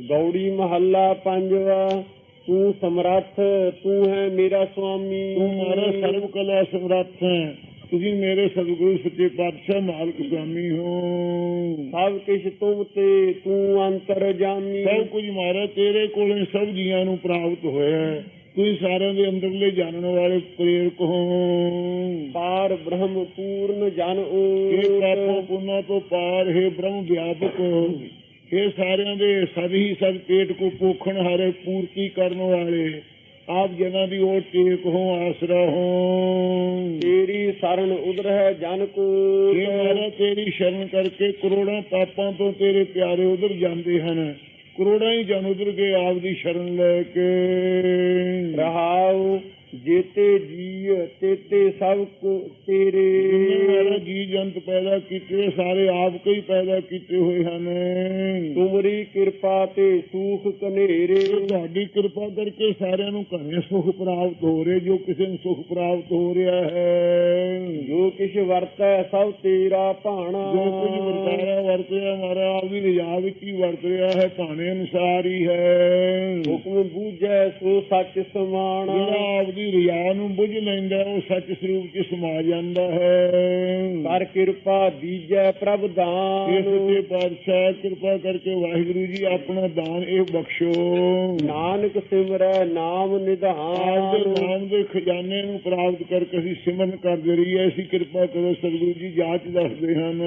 ਗੌੜੀ ਮਹੱਲਾ ਪੰਜਵਾ ਤੂੰ ਸਮਰੱਥ ਤੂੰ ਹੈ ਮੇਰਾ ਸੁਆਮੀ। ਤੂੰ ਮਾਰਾ ਸਰਬ ਕਲਾ ਸਮਰੱਥ ਹੈ। ਤੁਸੀਂ ਮੇਰੇ ਸਤਿਗੁਰੂ ਸੱਚੇ ਪਾਤਸ਼ਾਹ ਮਾਲਕ ਸੁਆਮੀ ਹੋ। ਸਭ ਕਿਛ ਤੁਮ ਤੇ ਤੂੰ ਅੰਤਰ ਜਾਮੀ। ਸਭ ਕੁਝ ਮਾਰਾ ਤੇਰੇ ਕੋਲੋਂ ਸਭ ਜੀਆਂ ਨੂੰ ਪ੍ਰਾਪਤ ਹੋਇਆ ਹੈ। ਤੁਸੀਂ ਸਾਰਿਆਂ ਦੇ ਅੰਦਰਲੇ ਜਾਣਨ ਵਾਲੇ ਪ੍ਰੇਰਕ ਹੋ। ਪਾਰ ਬ੍ਰਹਮ ਪੂਰਨ ਜਨ ਇਹ ਪਾਪੋਂ ਪੁੰਨਾਂ ਤੋਂ ਪਾਰ ਹੈ ਬ੍ਰਹਮ ਵਿਆਪਕ ਇਹ ਸਾਰਿਆਂ ਦੇ ਹੀ ਸਦ ਪੇਟ ਕੋ ਪੋਖਣ ਹਾਰੇ ਪੂਰਤੀ ਕਰਨ ਵਾਲੇ। ਆਪ ਜਨਾਂ ਦੀ ਉਹ ਟੇਕ ਹੋ ਆਸਰਾ ਹੋ। ਤੇਰੀ ਸਰਣ ਉਦਰ ਹੈ ਜਨ ਇਹ ਕੋਟ ਮਾਰਾ ਤੇਰੀ ਸ਼ਰਨ ਕਰਕੇ ਕਰੋੜਾਂ ਪਾਪਾਂ ਤੋਂ ਤੇਰੇ ਪਿਆਰੇ ਉਧਰ ਜਾਂਦੇ ਹਨ ਕਰੋੜਾਂ ਹੀ ਜਨ ਉਧਰ ਕੇ ਆਪ ਦੀ ਸ਼ਰਨ ਲੈ ਕੇ। ਰਹਾਉ। ਜੇਤੇ ਜੀ ਤੇਤੇ ਸਭ ਕੋ ਤੇਰੇ। ਮਾਰਾ ਜੀ ਜੰਤ ਪੈਦਾ ਕੀਤੇ ਸਾਰੇ ਆਪ ਕਈ ਪੈਦਾ ਕੀਤੇ ਹੋਏ ਹਨ। ਤੁਮਰੀ ਕਿਰਪਾ ਤੇ ਸੂਖ ਕਨੇਰੇ ਤੁਹਾਡੀ ਕਿਰਪਾ ਕਰਕੇ ਸਾਰਿਆਂ ਨੂੰ ਘਰੇ ਸੁਖ ਪ੍ਰਾਪਤ ਹੋ ਰਿਹਾ ਜੋ ਕਿਸੇ ਨੂੰ ਸੁਖ ਪ੍ਰਾਪਤ ਹੋ ਰਿਹਾ ਹੈ। ਜੋ ਕਿਛ ਵਰਤੈ ਸਭ ਤੇਰਾ ਭਾਣਾ। ਜੋ ਕੁਝ ਵਰਤਾਰਾ ਵਰਤਿਆ ਮਾਰਾ ਆਪ ਦੀ ਰਜਾ ਵਿੱਚ ਹੀ ਵਰਤ ਰਿਹਾ ਹੈ ਭਾਣੇ ਅਨੁਸਾਰ ਹੀ ਹੈ। ਹੁਕਮ ਬੂਝੈ ਸੋ ਸੱਚ ਸਮਾਣਾ। ਜਿਹੜਾ ਆਪ ਦੀ ਰਜਾ ਨੂੰ ਬੁੱਝ ਲੈਂਦਾ ਉਹ ਸੱਚ ਸਰੂਪ ਚ ਸਮਾ ਜਾਂਦਾ ਹੈ। ਕਰ ਕਿਰਪਾ ਦੀਜੈ ਪ੍ਰਭ ਦਾਨ। ਸੱਚੇ ਪਾਤਸ਼ਾਹ ਕਿਰਪਾ ਕਰਕੇ ਵਾਹਿਗੁਰੂ ਜੀ ਆਪਣਾ ਦਾਨ ਇਹ ਬਖਸ਼ੋ। ਨਾਨਕ ਸਿਮਰੈ ਨਾਮ ਆਪ ਦੇ ਨਿਧਾਨ ਨਾਮ ਦੇ ਖਜ਼ਾਨੇ ਨੂੰ ਪ੍ਰਾਪਤ ਕਰਕੇ ਅਸੀਂ ਸਿਮਰਨ ਕਰਦੇ ਰਹੀਏ ਅਸੀਂ ਕਿਰਪਾ ਕਰੋ ਸਤਿਗੁਰੂ ਜੀ ਜਾਂਚ ਦੱਸਦੇ ਹਨ।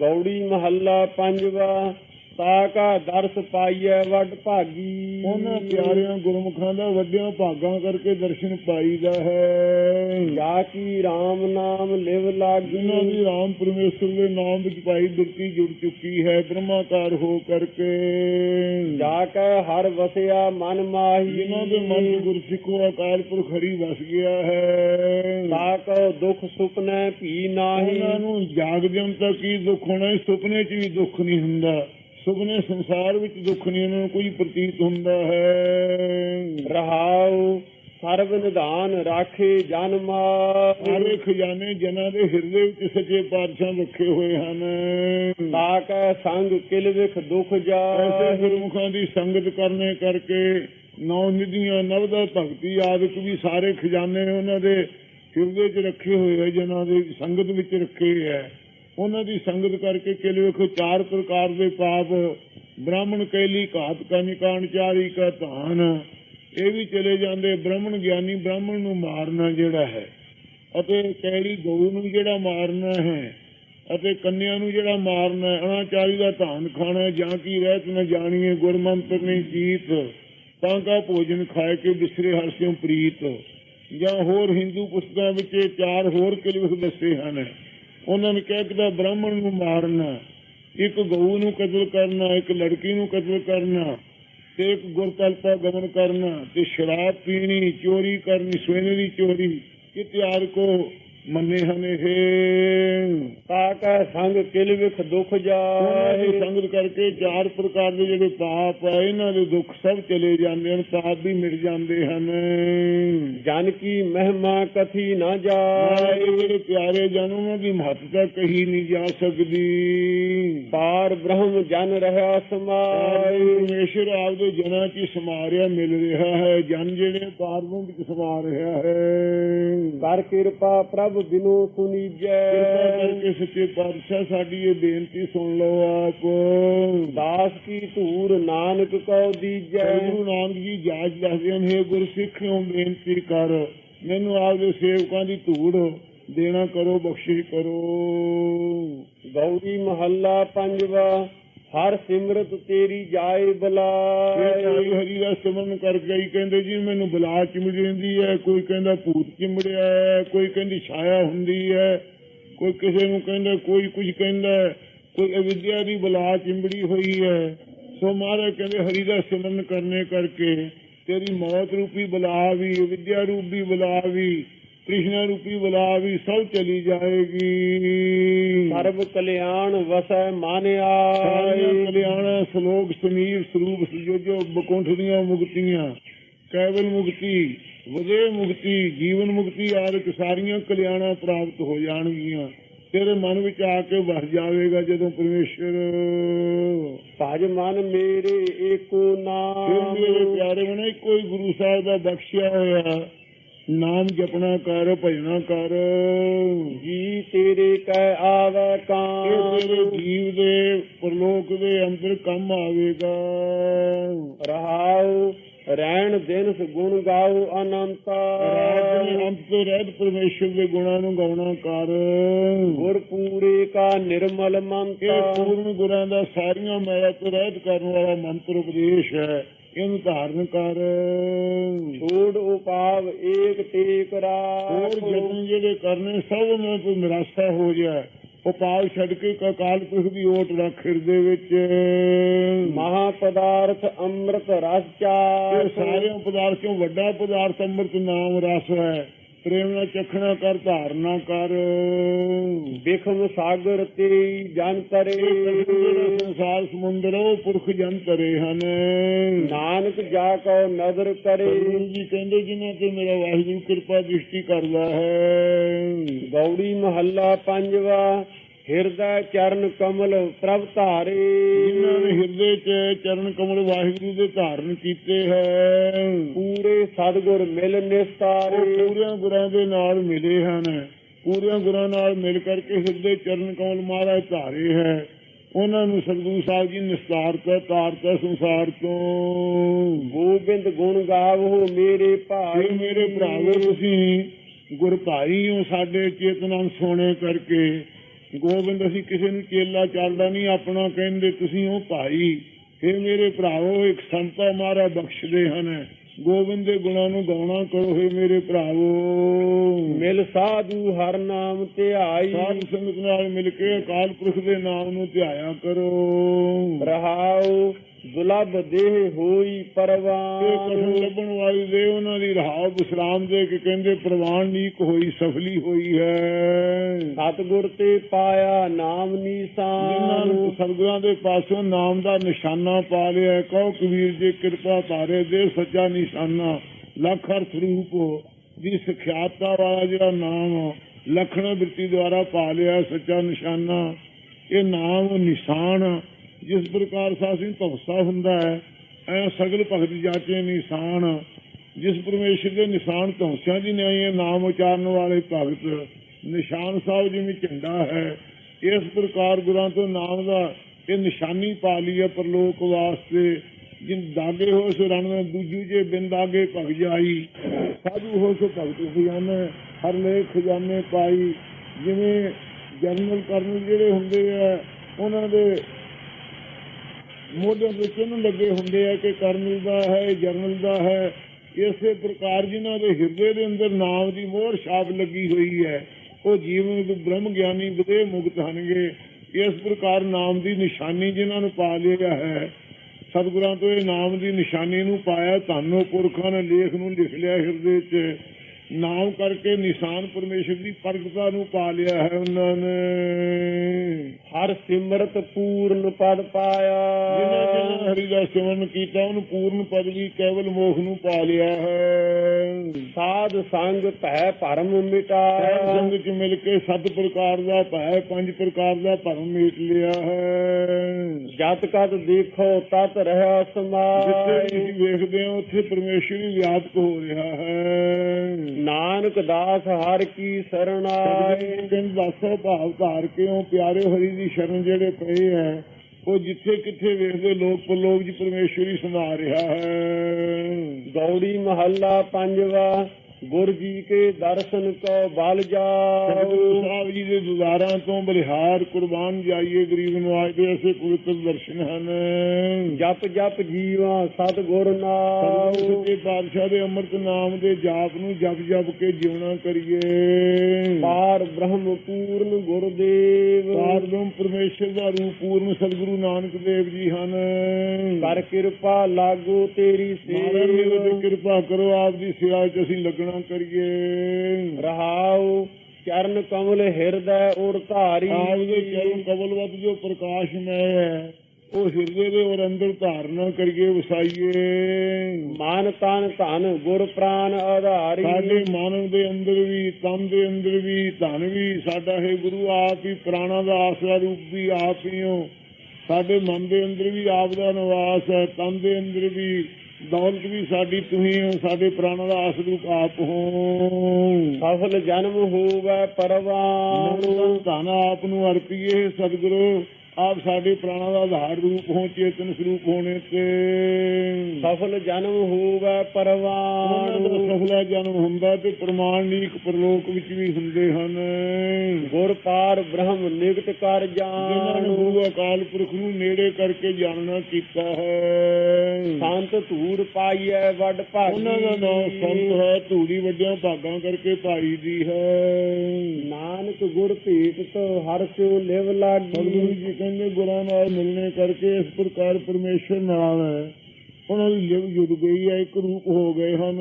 ਗੌੜੀ ਮਹੱਲਾ ਪੰਜਵਾ। ਤਾ ਕਾ ਦਰਸ ਪਾਈਐ ਵੱਡ ਭਾਗੀ। ਉਹਨਾਂ ਪਿਆਰਿਆਂ ਗੁਰਮੁਖਾਂ ਦਾ ਵੱਡਿਆਂ ਭਾਗਾਂ ਕਰਕੇ ਦਰਸ਼ਨ ਪਾਈਦਾ ਹੈ। ਜਾ ਕੀ RAM ਨਾਮ ਲਿਵ ਜਿਨ੍ਹਾਂ ਦੀ ਲਾਗੀ ਰਾਮ ਪਰਮੇਸ਼ਰ ਦੇ ਨਾਮ ਵਿੱਚ ਪਾਈ ਬਿਰਤੀ ਜੁੜ ਚੁੱਕੀ ਹੈ ਬ੍ਰਹਮਾਕਾਰ ਹੋ ਕਰਕੇ। ਜਾ ਕੇ ਹਰ ਵਸਿਆ ਮਨ ਮਾਹੀ। ਜਿਨ੍ਹਾਂ ਦੇ ਮਨ ਵਿੱਚ ਗੁਰਸਿੱਖੋ ਅਕਾਲ ਪੁਰਖ ਹਰੀ ਵਸ ਗਿਆ ਹੈ। ਤਾ ਕੋ ਦੁਖ ਸੁਪਨੇ ਭੀ ਨਾਹੀ। ਉਹਨਾਂ ਨੂੰ ਜਾਗਦਿਆਂ ਤੱਕ ਹੀ ਦੁੱਖ ਹੋਣਾ ਸੁਪਨੇ 'ਚ ਵੀ ਦੁੱਖ ਨਹੀਂ ਹੁੰਦਾ। ਸੁਪਨੇ ਸੰਸਾਰ ਵਿੱਚ ਦੁੱਖ ਨਹੀਂ ਉਹਨਾਂ ਨੂੰ ਕੋਈ ਪ੍ਰਤੀਤ ਹੁੰਦਾ ਹੈ। ਰਹਾਉ ਸਰਬ ਨਿਧਾਨ ਰਾਖੇ ਜਨ ਮਾਰ ਸਾਰੇ ਖਜ਼ਾਨੇ ਜਨਾਂ ਦੇ ਹਿਰਦੇ ਵਿੱਚ ਸੱਚੇ ਪਾਤਸ਼ਾਹ ਰੱਖੇ ਹੋਏ ਹਨ। ਤਾ ਕੈ ਸੰਗ ਕਿਲ ਵਿਖ ਦੁਖ ਐਸੇ ਜਾਹੇ ਗੁਰਮੁਖਾਂ ਦੀ ਸੰਗਤ ਕਰਨੇ ਕਰਕੇ ਨੌ ਨਿਧੀਆਂ ਨਵਦਾ ਭਗਤੀ ਆਦਿਕ ਵੀ ਸਾਰੇ ਖਜ਼ਾਨੇ ਉਹਨਾਂ ਦੇ ਹਿਰਦੇ 'ਚ ਰੱਖੇ ਹੋਏ ਹੈ ਜਨਾਂ ਦੇ ਸੰਗਤ ਵਿੱਚ ਰੱਖੇ ਹੈ ਉਹਨਾਂ ਦੀ ਸੰਗਤ ਕਰਕੇ ਕਿਲੇ ਵੇਖੋ, ਚਾਰ ਪ੍ਰਕਾਰ ਦੇ ਪਾਪ, ਬ੍ਰਾਹਮਣ ਕੈਲੀ, ਘਾਤ ਕਨਿਕਾਨ ਚਾਰੀ ਕਾ ਧਾਨ, ਇਹ ਵੀ ਚਲੇ ਜਾਂਦੇ। ਬ੍ਰਾਹਮਣ ਗਿਆਨੀ, ਬ੍ਰਾਹਮਣ ਨੂੰ ਮਾਰਨਾ ਜਿਹੜਾ ਹੈ, ਅਤੇ ਕੈਲੀ ਗਊ ਨੂੰ ਜਿਹੜਾ ਮਾਰਨਾ ਹੈ, ਅਤੇ ਕੰਨਿਆ ਨੂੰ ਜਿਹੜਾ ਮਾਰਨਾ ਹੈ ਅਨਾਚਾਰੀ ਦਾ ਧਾਨ ਖਾਣਾ ਜਾਂ ਕੀ ਰਹਿਤ ਨ ਜਾਣੀਏ, ਗੁਰਮੰਤਰ ਨਹੀਂ ਜੀਤ, ਤਾਂ ਕਾ ਭੋਜਨ ਖਾਏ ਕੇ ਬਿਸਰੇ ਹਰਸਿਓ ਪ੍ਰੀਤ। ਜਾਂ ਹੋਰ ਹਿੰਦੂ ਪੁਸਤਕਾਂ ਵਿੱਚ ਇਹ ਚਾਰ ਹੋਰ ਕਿਲਵਖ ਦੱਸੇ ਹਨ। ਉਹਨਾਂ ਨੇ ਕਿਹਾ ਕਿ ਦਾ ਬ੍ਰਾਹਮਣ ਨੂੰ ਮਾਰਨਾ, ਇੱਕ ਗਊ ਨੂੰ ਕਤਲ ਕਰਨਾ, ਇੱਕ ਲੜਕੀ ਨੂੰ ਕਤਲ ਕਰਨਾ, ਤੇ ਇੱਕ ਗੁਰਕਲਪਾ ਗਮਨ ਕਰਨਾ, ਤੇ ਸ਼ਰਾਬ ਪੀਣੀ, ਚੋਰੀ ਕਰਨੀ ਸੋਨੇ ਦੀ ਚੋਰੀ, ਇਹ ਕੋ ਮੰਨੇ ਹਨ ਇਹ। ਕੈ ਸੰਗ ਕਿਲ ਵਿਖ ਦੁਖ ਦੀ ਜਾਹੇ ਸੰਗਤ ਕਰਕੇ ਚਾਰ ਪ੍ਰਕਾਰ ਦੇ ਜਿਹੜੇ ਪਾਪ ਆ ਇਹਨਾਂ ਦੇ ਦੁੱਖ ਸਭ ਚਲੇ ਜਾਂਦੇ ਹਨ ਪਾਪ ਵੀ ਮਿਟ ਜਾਂਦੇ ਹਨ। ਜਨ ਕੀ ਮਹਿਮਾ ਕਥੀ ਨਾ ਜਾਏ। ਜਿਹੜੇ ਪਿਆਰੇ ਜਨ ਉਹਨਾਂ ਦੀ ਮਹੱਤਤਾ ਕਹੀ ਨਹੀਂ ਜਾ ਸਕਦੀ। ਪਾਰ ਬ੍ਰਹਮ ਜਨ ਰਹਾ ਸਮਾਏ। ਪਰਮੇਸ਼ਰ ਆਪਦੇ ਜਨਾਂ 'ਚ ਹੀ ਸਮਾ ਰਿਹਾ ਮਿਲ ਰਿਹਾ ਹੈ। ਜਨ ਜਿਹੜੇ ਪਾਰਵੋਂ ਵਿੱਚ ਸਮਾ ਰਿਹਾ ਹੈ। ਕਰ ਕਿਰਪਾ ਪ੍ਰਭ ਬਿਨੋ ਸੁਨੀਜੈ। ਕਿਰਪਾ ਕਰਕੇ ਸੱਚੇ ਪਾਤਸ਼ਾਹ ਸਾਡੀ ਇਹ ਬੇਨਤੀ ਸੁਣ ਲਓ ਆਪ। ਦਾਸ ਕੀ ਧੂਰ ਨਾਨਕ ਕਉ ਦੀਜੈ। ਗੁਰੂ ਨਾਨਕ ਜੀ ਜਾਜ ਦੱਸਦੇ ਹਨ ਹੈ ਗੁਰਸਿੱਖਿਓ ਬੇਨਤੀ ਕਰ। ਮੈਨੂੰ ਆਪਦੇ ਸੇਵਕਾਂ ਦੀ ਧੂੜ ਦੇਣਾ ਕਰੋ ਬਖਸ਼ਿਸ਼ ਕਰੋ। ਗੌਰੀ ਮਹੱਲਾ ਪੰਜਵਾ ਹਰ ਸਿਮਰਤ ਤੇਰੀ ਜਾਏ ਬਲਾਏ। ਕੋਈ ਹਰੀ ਦਾ ਸਿਮਰਨ ਕਰਕੇ ਹੀ ਕਹਿੰਦੇ ਜੀ ਮੈਨੂੰ ਬਲਾ ਚਿਮੜ ਜਾਂਦੀ ਹੈ ਕੋਈ ਕਹਿੰਦਾ ਭੂਤ ਚਿਮੜਿਆ ਹੈ ਕੋਈ ਕਹਿੰਦੀ ਛਾਇਆ ਹੁੰਦੀ ਹੈ। ਕੋਈ ਕਿਸੇ ਨੂੰ ਕਹਿੰਦਾ ਕੋਈ ਕੁਝ ਕਹਿੰਦਾ ਕੋਈ ਅਵਿਦਿਆ ਦੀ ਬਲਾ ਚਿੰਬੜੀ ਹੋਈ ਹੈ। ਸੋ ਮਹਾਰਾਜ ਕਹਿੰਦੇ ਹਰੀ ਦਾ ਸਿਮਰਨ ਕਰਨੇ ਕਰਕੇ ਤੇਰੀ ਮੌਤ ਰੂਪੀ ਬਲਾ ਵੀ ਵਿਦਿਆ ਰੂਪੀ ਬਲਾ ਵੀ ਕ੍ਰਿਸ਼ਨ ਰੂਪੀ ਬਲਾ ਵੀ ਸਭ ਚਲੀ ਜਾਏਗੀ। ਸਰਬ ਕਲਿਆਣ ਵਸੈ ਮਨ ਸਾਰੀਆਂ ਆਏ ਕਲਿਆਣਾ ਸ਼ਲੋਕ ਸਮੀਰ ਸਰੂਪ ਸਜੋਜੋ ਬਕੁੰਠ ਦੀਆਂ ਮੁਕਤੀਆਂ ਕੇਵਲ ਮੁਕਤੀ ਵਦੇ ਮੁਕਤੀ ਜੀਵਨ ਮੁਕਤੀ ਆਦਿਕ ਸਾਰੀਆਂ ਕਲਿਆਣਾ ਪ੍ਰਾਪਤ ਹੋ ਜਾਣਗੀਆਂ। ਤੇਰੇ ਮਨ ਵਿੱਚ ਆ ਕੇ ਵਸ ਜਾਵੇਗਾ ਜਦੋਂ ਪਰਮੇਸ਼ਰ। ਭਜ ਮਨ ਮੇਰੇ ਏਕੋ ਨਾਮ। ਮੇਰੇ ਪਿਆਰੇ ਮਨੇ ਕੋਈ ਗੁਰੂ ਸਾਹਿਬ ਦਾ ਬਖਸ਼ਿਆ ਹੋਇਆ। ਨਾਮ ਜਪਣਾ ਕਰ ਭਜਣਾ ਕਰ। ਜੀ ਤੇਰੇ ਕੈ ਆਵੈ ਇਹ ਕਾਂ ਤੇਰੇ ਜੀਵ ਦੇ ਪਰਲੋਕ ਦੇ ਅੰਦਰ ਕੰਮ ਆਵੇਗਾ। ਰਹਾਉ ਰਹਿਣ ਦਿਨ ਗੁਣ ਗਾਉ ਅਨੰਤਾ। ਦੇ ਅੰਤ ਤੋਂ ਰਹਿਤ ਪਰਮੇਸ਼ਰ ਦੇ ਗੁਣਾਂ ਨੂੰ ਗਾਉਣਾ ਕਰ। ਗੁਰ ਪੂਰੇ ਕਾ ਨਿਰਮਲ ਮੰਤ। ਇਹ ਪੂਰਨ ਗੁਰਾਂ ਦਾ ਸਾਰੀਆਂ ਮੈਲਾਂ ਤੋਂ ਰਹਿਤ ਕਰਨ ਵਾਲਾ ਮੰਤਰ ਉਪਦੇਸ਼ ਹੈ ਇਹਨੂੰ ਧਾਰਨ ਕਰ। ਛੋੜ ਉਪਾਵ ਏਕ ਟੇਕ ਹੋਰ ਜਤਨ ਜਿਹੜੇ ਕਰਨੇ ਸਭ ਨੂੰ ਕੋਈ ਨਿਰਾਸ਼ਾ ਹੋ ਜਾਏ ਉਹ ਪਾਲ ਛੱਡ ਕੇ ਕਾਲ ਪੁਰਖ ਦੀ ਓਟ ਰੱਖ ਹਿਰਦੇ ਵਿੱਚ। ਮਹਾ ਪਦਾਰਥ ਅੰਮ੍ਰਿਤ ਰਸ ਚਾਰ ਸਾਰਿਆਂ ਪਦਾਰਥੋਂ ਵੱਡਾ ਪਦਾਰਥ ਅੰਮ੍ਰਿਤ ਨਾਮ ਰਸ ਹੈ? ਪ੍ਰੇਮ ਨਾਲ ਚਖਣਾ ਕਰ ਧਾਰਨਾ ਕਰ। ਬਿਖਮ ਸਾਗਰ ਤੇ ਜਨ ਤਰੇ। ਸੰਸਾਰ ਸਮੁੰਦਰ ਉਹ ਪੁਰਖ ਜਨ ਤਰੇ ਹਨ। ਨਾਨਕ ਜਾ ਕੋ ਨਦਰ ਕਰੇ ਜੀ ਕਹਿੰਦੇ ਜਿਨ੍ਹਾਂ ਤੇ ਮੇਰਾ ਵਾਹਿਗੁਰੂ ਕਿਰਪਾ ਦ੍ਰਿਸ਼ਟੀ ਕਰਦਾ ਹੈ। ਗੌੜੀ ਮਹੱਲਾ ਪੰਜਵਾ। ਹਿਰਦੈ ਚਰਨ ਕਮਲ ਪ੍ਰਭ ਧਾਰੇ। ਜਿਨ੍ਹਾਂ ਨੇ ਹਿਰਦੇ 'ਚ ਚਰਨ ਕਮਲ ਵਾਹਿਗੁਰੂ ਦੇ ਧਾਰਨ ਕੀਤੇ ਹੈ। ਪੂਰੇ ਸਤਗੁਰ ਮਿਲ ਨਿਸਤਾਰੇ। ਪੂਰਿਆਂ ਗੁਰਾਂ ਦੇ ਨਾਲ ਮਿਲੇ ਹਨ। ਪੂਰਿਆਂ ਗੁਰਾਂ ਨਾਲ ਮਿਲ ਕਰਕੇ ਹਿਰਦੇ ਚਰਨ ਕਮਲ ਮਹਾਰਾਜ ਧਾਰੇ ਹੈ। ਉਹਨਾਂ ਨੂੰ ਸਤਿਗੁਰੂ ਸਾਹਿਬ ਜੀ ਨਿਸਤਾਰਤਾ ਤਾਰਤਾ ਸੰਸਾਰ ਤੋਂ ਗੋਬਿੰਦ ਗੁਣ ਗਾਵੋ ਮੇਰੇ ਭਾਈ। ਮੇਰੇ ਭਰਾਵੋ ਤੁਸੀਂ ਗੁਰ ਭਾਈ ਹੋ ਸਾਡੇ ਚੇਤਨਾ ਸੋਨੇ ਕਰਕੇ। ਗੋਬਿੰਦ, ਅਸੀਂ ਕਿਸੇ ਨੂੰ ਚੇਲਾ ਚੱਲਦਾ ਨਹੀਂ, ਆਪਣਾ ਕਹਿੰਦੇ ਤੁਸੀਂ ਉਹ ਭਾਈ। ਇਹ ਮੇਰੇ ਭਰਾਵੋ, ਇੱਕ ਸੰਤਾ ਮਾਰਾ ਬਖਸ਼ਦੇ ਹਨ। ਗੋਬਿੰਦ ਦੇ ਗੁਣਾਂ ਨੂੰ ਗਾਉਣਾ ਕਰੋ, ਹੇ ਮੇਰੇ ਭਰਾਵੋ। ਮਿਲ ਸਾਧੂ ਹਰ ਨਾਮ ਧਿਆਈ। ਸਾਧ ਸੰਗਤ ਨਾਲ ਮਿਲ ਕੇ ਅਕਾਲ ਪੁਰਖ ਦੇ ਨਾਮ ਨੂੰ ਧਿਆਇਆ ਕਰੋ। ਰਹਾਉ ਦੁਲਭ ਦੇਹ ਹੋਈ ਇਹ ਕਸਮ ਪਰਵਾਨ ਲੱਭਣ ਵਾਲੀ ਦੇ ਉਹਨਾਂ ਦੀ ਰਹਾਉ ਵਿਸਰਾਮ ਦੇ ਕੇ ਕਹਿੰਦੇ ਪ੍ਰਵਾਨ ਨੀਕ ਹੋਈ ਸਫਲੀ ਹੋਈ ਹੈ। ਸਤਗੁਰ ਤੇ ਪਾਇਆ ਨਾਮ ਜਿਨ੍ਹਾਂ ਨੂੰ ਨੀਸਾਨ ਸਤਿਗੁਰਾਂ ਦੇ ਪਾਸੋਂ ਨਾਮ ਦਾ ਨਿਸ਼ਾਨਾ ਪਾ ਲਿਆ ਕਹੋ ਕਬੀਰ ਜੀ ਕਿਰਪਾ ਤਾਰੇ ਦੇ ਸੱਚਾ ਨਿਸ਼ਾਨਾ ਲੱਖ ਅਰਥ ਰੂਪ ਦੀ ਸਿਖਿਆਤਾ ਵਾਲਾ ਜਿਹੜਾ ਨਾਮ ਲਖਣ ਬਿਰਤੀ ਦੁਆਰਾ ਪਾ ਲਿਆ ਸੱਚਾ ਨਿਸ਼ਾਨਾ, ਇਹ ਨਾਮ ਨਿਸ਼ਾਨ, ਜਿਸ ਪ੍ਰਕਾਰ ਸਾਸੀ ਧੌਸਾ ਹੁੰਦਾ ਹੈ, ਐ ਸਗਲ ਭਗਤ ਜਾਚੇ ਨਿਸ਼ਾਨ, ਜਿਸ ਪਰਮੇਸ਼ਰ ਦੇ ਨਿਸ਼ਾਨ ਧੌਸਿਆਂ ਦੀ ਨਿਆਈ ਨਾਮ ਉਚਾਰਨ ਵਾਲੇ ਭਗਤ, ਨਿਸ਼ਾਨ ਸਾਹਿਬ ਜਿਵੇਂ ਝੰਡਾ ਹੈ, ਇਸ ਪ੍ਰਕਾਰ ਗੁਰਾਂ ਤੋਂ ਨਾਮ ਦਾ ਇਹ ਨਿਸ਼ਾਨੀ ਪਾ ਲਈ ਹੈ ਪਰਲੋਕ ਵਾਸਤੇ, ਜਿਨ ਦਾਗੇ ਹੋ ਸੋ ਰਣ में ਦੂਜੂ ਜੇ ਬਿਨ ਦਾਗੇ ਭਗ ਜਾਈ। ਸਾਧੂ ਹੋ ਸੋ ਭਗਤ ਖਜ਼ਾਨੇ ਹਰ ਲੇਖ ਖਜ਼ਾਨੇ ਪਾਈ। ਜਿਵੇਂ ਜਨਰਲ ਕਰਨ ਜਿਹੜੇ ਹੁੰਦੇ ਆ, ਉਹਨਾਂ ਦੇ ਮੋਢਿਆਂ ਤੇ ਚਿੰਨ੍ਹ ਲੱਗੇ ਹੁੰਦੇ ਆ ਕਿ ਕਰਨਲ ਦਾ ਹੈ ਜਰਨਲ ਦਾ ਹੈ। ਇਸੇ ਪ੍ਰਕਾਰ ਜਿਨ੍ਹਾਂ ਦੇ ਹਿਰਦੇ ਦੇ ਅੰਦਰ ਨਾਮ ਦੀ ਮੋਹਰ ਛਾਪ ਲੱਗੀ ਹੋਈ ਹੈ, ਉਹ ਜੀਵਨ ਦੇ ਬ੍ਰਹਮ ਗਿਆਨੀ ਬਦੇ ਮੁਕਤ ਹਨਗੇ ਇਸ ਪ੍ਰਕਾਰ ਨਾਮ ਦੀ ਨਿਸ਼ਾਨੀ ਜਿਨ੍ਹਾਂ ਨੂੰ ਪਾ ਲਿਆ ਹੈ ਸਤਿਗੁਰਾਂ ਤੋਂ ਇਹ ਨਾਮ ਦੀ ਨਿਸ਼ਾਨੀ ਨੂੰ ਪਾਇਆ ਧੰਨੋ ਪੁਰਖਾਂ ਨੇ ਲੇਖ ਨੂੰ ਲਿਖ ਲਿਆ ਹਿਰਦੇ 'ਚ। ਨਾਮ ਕਰਕੇ ਨਿਸ਼ਾਨ ਪਰਮੇਸ਼ਰ ਦੀ ਪ੍ਰਗਟਤਾ ਨੂੰ ਪਾ ਲਿਆ ਹੈ ਉਹਨਾਂ ਨੇ। ਹਰ ਸਿਮਰਤ ਪੂਰਨ ਪਦ ਜਿਨ੍ਹਾਂ ਪਾਇਆ ਜਿਨ੍ਹਾਂ ਹਰੀ ਦਾ ਸਿਮਰਨ ਕੀਤਾ ਉਹਨੂੰ ਪੂਰਨ ਪਦਵੀ ਕੇਵਲ ਮੋਖ ਨੂੰ ਪਾ ਲਿਆ ਹੈ। ਸਾਧ ਸੰਗ ਭੈ ਭਰਮ ਮਿਟਾਇਆ ਸੰਗ ਚ ਮਿਲ ਕੇ ਸੱਤ ਪ੍ਰਕਾਰ ਦਾ ਭੈ ਪੰਜ ਪ੍ਰਕਾਰ ਦਾ ਭਰਮ ਮੇਟ ਲਿਆ ਹੈ। ਜਤ ਕਤ ਦੇਖੋ ਤਤ ਰਹਿ ਜਿੱਥੇ ਸਮਾਏ ਤੁਸੀਂ ਵੇਖਦੇ ਹੋ ਉੱਥੇ ਪਰਮੇਸ਼ਰ ਹੀ ਵਿਆਪਕ ਹੋ ਰਿਹਾ ਹੈ। ਨਾਨਕ ਦਾਸ ਹਰ ਕੀ ਸਰਣਾਏ। ਕਹਿੰਦੇ ਦਾਸੋ ਭਾਵ ਧਾਰ ਕੇ ਉਹ ਪਿਆਰੇ ਹਰੀ ਦੀ ਸ਼ਰਨ ਜਿਹੜੇ ਪਏ ਹੈ ਉਹ ਜਿੱਥੇ ਕਿੱਥੇ ਵੇਖਦੇ ਲੋਕ ਪਰਲੋਕ ਜੀ ਪਰਮੇਸ਼ਰ ਹੀ ਸੁਣਾ ਰਿਹਾ ਹੈ। ਗੌੜੀ ਮਹੱਲਾ ਪੰਜਵਾ। ਗੁਰ ਜੀ ਕੇ ਦਰਸ਼ਨ ਕੋ ਬਲ ਜਾਓ। ਸਾਹਿਬ ਜੀ ਦੇ ਦੁਆਰਾਂ ਤੋਂ ਬਲਿਹਾਰ ਕੁਰਬਾਨ ਜਾਈਏ ਗਰੀਬ ਨਵਾਜ ਦੇ ਐਸੇ ਪਵਿੱਤਰ ਦਰਸ਼ਨ ਹਨ। ਜਪ ਜਪ ਜੀਵਾ ਸਤ ਗੁਰ ਨਾਮ ਸੱਚੇ ਪਾਤਸ਼ਾਹ ਦੇ ਅੰਮ੍ਰਿਤ ਨਾਮ ਦੇ ਜਾਪ ਨੂੰ ਜਪ ਜਪ ਕੇ ਜਿਉਣਾ ਕਰੀਏ। ਪਾਰ ਬ੍ਰਹਮ ਪੂਰਨ ਗੁਰਦੇਵ। ਪਾਰਬ੍ਰਹਮ ਪਰਮੇਸ਼ਰ ਦਾ ਰੂਪ ਪੂਰਨ ਸਤਿਗੁਰੂ ਨਾਨਕ ਦੇਵ ਜੀ ਹਨ। ਕਰ ਕਿਰਪਾ ਲਾਗੋ ਤੇਰੀ ਮੇਰੇ ਸੇਵ। ਕਿਰਪਾ ਕਰੋ ਆਪ ਦੀ ਸੇਵਾ 'ਚ ਅਸੀਂ ਲੱਗਣਾ ਕਰੀਏ? ਰਹਾਉ ਚਰਨ ਕਮਲ ਹਿਰਦੈ ਔਰ ਧਾਰੀ। ਆਪ ਦੇ ਚਰਨ ਕਮਲਵਤ ਜੋ ਪ੍ਰਕਾਸ਼ਮय ਹੈ ਉਹ ਹਿਰਦੇ ਦੇ ਔਰ ਅੰਦਰ ਧਾਰਨਾ ਕਰੀਏ ਵਸਾਈਏ। ਮਨ ਤਨ ਧਨ ਗੁਰ ਪ੍ਰਾਨ ਆਧਾਰੀ। ਸਾਡੇ ਮਨ ਦੇ ਅੰਦਰ ਵੀ ਤਨ ਦੇ ਅੰਦਰ ਵੀ ਧਨ ਵੀ ਸਾਡਾ ਹੈ ਗੁਰੂ ਆਪ ਹੀ ਪ੍ਰਾਣਾ ਦਾ ਆਸਰਾ ਰੂਪ ਵੀ ਆਪ ਹੀ ਹੋ। ਸਾਡੇ ਮਨ ਦੇ ਅੰਦਰ ਵੀ ਆਪ ਦਾ ਨਿਵਾਸ ਹੈ ਤਨ ਦੇ ਅੰਦਰ ਵੀ ਦੌਲਤ ਵੀ ਸਾਡੀ ਤੁਸੀਂ ਹੋ ਸਾਡੇ ਪ੍ਰਾਣਾ ਦਾ ਆਸਰਾ ਰੂਪ ਆਪ ਹੋ। ਸਫਲ ਜਨਮ ਹੋਵੇ ਪਰਵਾਨ ਧਨ ਆਪ ਨੂੰ ਅਰਪੀਏ ਸਤਿਗੁਰੂ। ਆਪ ਸਾਡੇ ਪ੍ਰਾਣਾ ਦਾ ਆਧਾਰ ਰੂਪ ਹੋ ਚੇਤਨ ਸਰੂਪ ਹੋਣੇ ਤੇ ਸਫਲ ਜਨਮ ਹੋਵੇ ਪਰਵਾਨ। ਸਫਲਾ ਜਨਮ ਹੁੰਦਾ ਤੇ ਪ੍ਰਮਾਣਿਕ ਪਰਲੋਕ ਵਿੱਚ ਵੀ ਹੁੰਦੇ ਹਨ। ਗੁਰ ਪਾਰ ਬ੍ਰਹਮ ਨਿਗਟ ਕਰ ਜਿਨ੍ਹਾਂ ਜਾਣ ਨੂੰ ਗੁਰੂ ਅਕਾਲ ਪੁਰਖ ਨੂੰ ਨੇੜੇ ਕਰਕੇ ਜਾਣਨਾ ਕੀਤਾ ਹੈ। ਸੰਤ ਧੂੜ ਪਾਈਐ ਵੱਡ ਭਾਗੀ। ਉਹਨਾਂ ਦਾ ਨਾਮ ਸੰਤ ਹੈ ਧੂੜੀ ਵੱਡਿਆਂ ਭਾਗਾਂ ਕਰਕੇ ਭਾਈ ਦੀ ਹੈ। ਨਾਨਕ ਗੁਰ ਭੇਟਤ ਹਰ ਸਿਉ ਲਿਵ ਸਤਿਗੁਰੂ ਲਾਗੀ ਜੀ ਕਹਿੰਦੇ ਗੁਰਾਂ ਨਾਲ ਮਿਲਣੇ ਕਰਕੇ ਇਸ ਪ੍ਰਕਾਰ ਪਰਮੇਸ਼ਰ ਨਾਲ ਉਹਨਾਂ ਦੀ ਲਿਵ ਜੁੜ ਗਈ ਹੈ, ਇੱਕ ਰੂਪ ਹੋ ਗਏ ਹਨ।